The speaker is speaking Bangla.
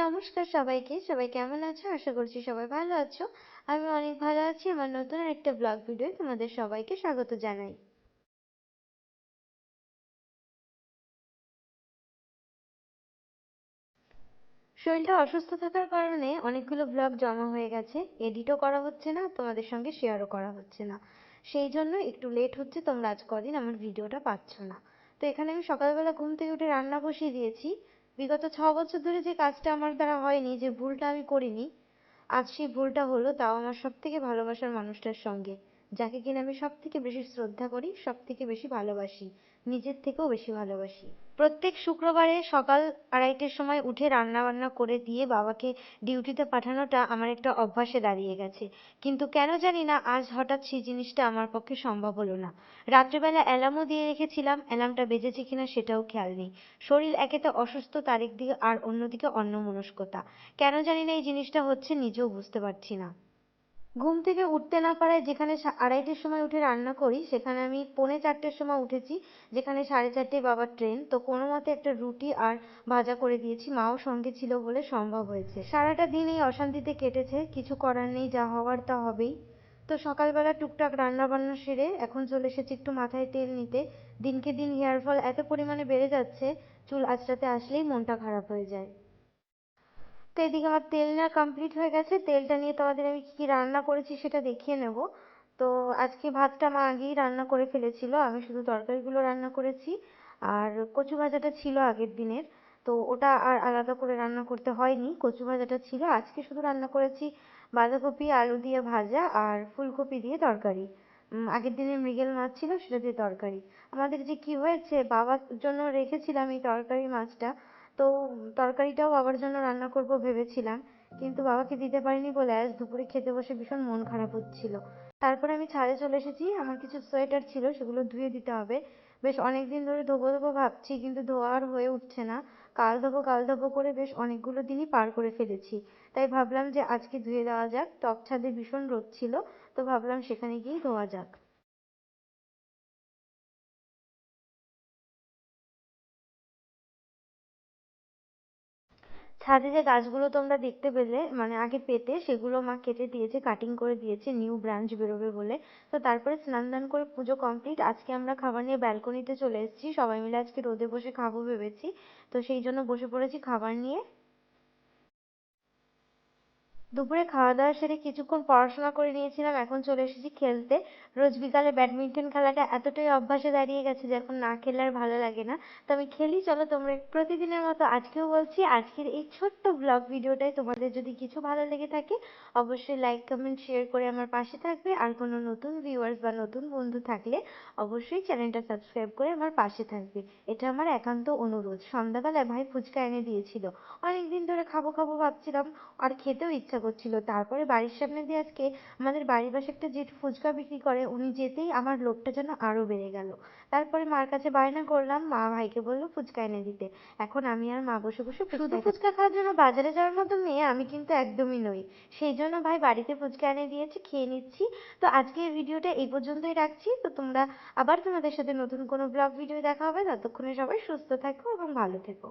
নমস্কার সবাইকে। সবাই কেমন আছো? আশা করছি সবাই ভালো আছো। আমি অনেক ভালো আছি। আমার নতুন একটা ব্লগ ভিডিও তোমাদের সবাইকে স্বাগত জানাই। শরীরটা অসুস্থ থাকার কারণে অনেকগুলো ব্লগ জমা হয়ে গেছে। এডিটও করা হচ্ছে না, তোমাদের সঙ্গে শেয়ারও করা হচ্ছে না। সেই জন্য একটু লেট হচ্ছে, তোমরা আজ কদিন আমার ভিডিওটা পাচ্ছ না। তো এখানে আমি সকালবেলা ঘুম থেকে উঠে রান্না বসিয়ে দিয়েছি। বিগত ছ বছর ধরে যে কাজটা আমার দ্বারা হয়নি, যে ভুলটা আমি করিনি, আজ সেই ভুলটা হলো তাও আমার সব থেকে ভালোবাসার মানুষটার সঙ্গে। যাকে কিনা আমি সব থেকে বেশি শ্রদ্ধা করি সব থেকে বেশি ভালোবাসি, নিজের থেকেও বেশি ভালোবাসি। প্রত্যেক শুক্রবারে সকাল আড়াইটের সময় উঠে রান্না বান্না করে দিয়ে বাবাকে ডিউটিতে পাঠানোটা আমার একটা অভ্যাসে দাঁড়িয়ে গেছে। কিন্তু কেন জানি না আজ হঠাৎ সেই জিনিসটা আমার পক্ষে সম্ভব হলো না। রাত্রিবেলা অ্যালার্মও দিয়ে রেখেছিলাম, অ্যালার্মটা বেজেছে কিনা সেটাও খেয়াল নেই। শরীর একেতে অসুস্থ তার একদিকে আর অন্যদিকে অন্যমনস্কতা। কেন জানি না এই জিনিসটা হচ্ছে নিজেও বুঝতে পারছি না। ঘুম থেকে উঠতে না পারায় যেখানে আড়াইটের সময় উঠে রান্না করি, সেখানে আমি পৌনে চারটের সময় উঠেছি, যেখানে সাড়ে চারটে বাবার ট্রেন তো কোনো মতে একটা রুটি আর ভাজা করে দিয়েছি, মাও সঙ্গে ছিল বলে সম্ভব হয়েছে। সারাটা দিন এই অশান্তিতে কেটেছে, কিছু করার নেই, যা হওয়ার তা হবেই। তো সকালবেলা টুকটাক রান্না বান্না সেরে এখন চলে এসেছি একটু মাথায় তেল নিতে। দিনকে দিন হেয়ার ফল এত পরিমাণে বেড়ে যাচ্ছে, চুল আঁচড়াতে আসলেই মনটা খারাপ হয়ে যায়। তো এদিকে আমার তেল নেওয়া কমপ্লিট হয়ে গেছে। তেলটা নিয়ে তোমাদের আমি কী কী রান্না করেছি সেটা দেখিয়ে নেব। তো আজকে ভাতটা মা আগেই রান্না করে ফেলেছিল। আমি শুধু তরকারিগুলো রান্না করেছি। আর কচু ভাজাটা ছিল আগের দিনের। তো ওটা আর আলাদা করে রান্না করতে হয়নি। কচু ভাজাটা ছিল। আজকে শুধু রান্না করেছি বাঁধাকপি, আলু দিয়ে ভাজা আর ফুলকপি দিয়ে তরকারি। আগের দিনের মৃগেল মাছ ছিল সেটা দিয়ে তরকারি। আমাদের যে কি হয়েছে, বাবার জন্য রেখেছিলাম এই তরকারি মাছটা। তো তরকারিটাও বাবার জন্য রান্না করব ভেবেছিলাম, কিন্তু বাবাকে দিতে পারিনি বলে আজ দুপুরে খেতে বসে ভীষণ মন খারাপ হচ্ছিল। তারপরে আমি ছাদে চলে এসেছি, আমার কিছু সোয়েটার ছিল সেগুলো ধুয়ে দিতে হবে। বেশ অনেক দিন ধরে ধোবো ধোবো ভাবছি, কিন্তু ধোয়া আর হয়ে উঠছে না। কাল ধোবো কাল ধোবো করে বেশ অনেকগুলো দিনই পার করে ফেলেছি। তাই ভাবলাম যে আজকে ধুয়ে দেওয়া যাক টক ছাদে ভীষণ রোদ ছিল, তো ভাবলাম সেখানে গিয়েই ধোয়া যাক। ছাদে যে গাছগুলো তোমরা দেখতে পেলে মানে আগে পেতে, সেগুলো মা কেটে দিয়েছে কাটিং করে দিয়েছে নিউ ব্রাঞ্চ বেরোবে বলে। তো তারপরে স্নান দান করে পুজো কমপ্লিট আজকে আমরা খাবার নিয়ে ব্যালকনিতে চলে এসেছি। সবাই মিলে আজকে রোদে বসে খাব ভেবেছি। তো সেই জন্য বসে পড়েছি খাবার নিয়ে। দুপুরে খাওয়া দাওয়া সেরে কিছুক্ষণ পড়াশোনা করে নিয়েছিলাম, এখন চলে এসেছি খেলতে। রোজ বিকালে ব্যাডমিন্টন খেলাটা এতটাই অভ্যাসে দাঁড়িয়ে গেছে যে এখন না খেলে আর ভালো লাগে না। তো আমি খেলি, চলো তোমরা প্রতিদিনের মতো আজকেও বলছি, আজকের এই ছোট্ট ব্লগ ভিডিওটাই তোমাদের যদি কিছু ভালো লেগে থাকে, অবশ্যই লাইক কমেন্ট শেয়ার করে আমার পাশে থাকবে। আর কোনো নতুন ভিউয়ার্স বা নতুন বন্ধু থাকলে অবশ্যই চ্যানেলটা সাবস্ক্রাইব করে আমার পাশে থাকবে। এটা আমার একান্ত অনুরোধ। সন্ধ্যাবেলায় ভাই ফুচকা এনে দিয়েছিল। অনেকদিন ধরে খাব খাব ভাবছিলাম, আর খেতেও ইচ্ছা করছিল। তারপরে বাড়ির সামনে দিয়ে আজকে আমাদের বাড়ির পাশে একটা জেঠু ফুচকা বিক্রি করে উনি যেতেই আমার লোভটা যেন আরও বেড়ে গেল। তারপরে মার কাছে বায়না করলাম মা ভাইকে বলল ফুচকা এনে দিতে। এখন আমি আর মা বসে বসে শুধু ফুচকা খাওয়ার জন্য বাজারে যাওয়ার মতো মেয়ে আমি কিন্তু একদমই নই। সেই জন্য ভাই বাড়িতে ফুচকা এনে দিয়েছে খেয়ে নিচ্ছি। তো আজকের ভিডিওটা এই পর্যন্তই রাখছি। তো তোমরা আবার তোমাদের সাথে নতুন কোনো ব্লগ ভিডিও দেখা হবে। ততক্ষণে সবাই সুস্থ থাকো এবং ভালো থেকো।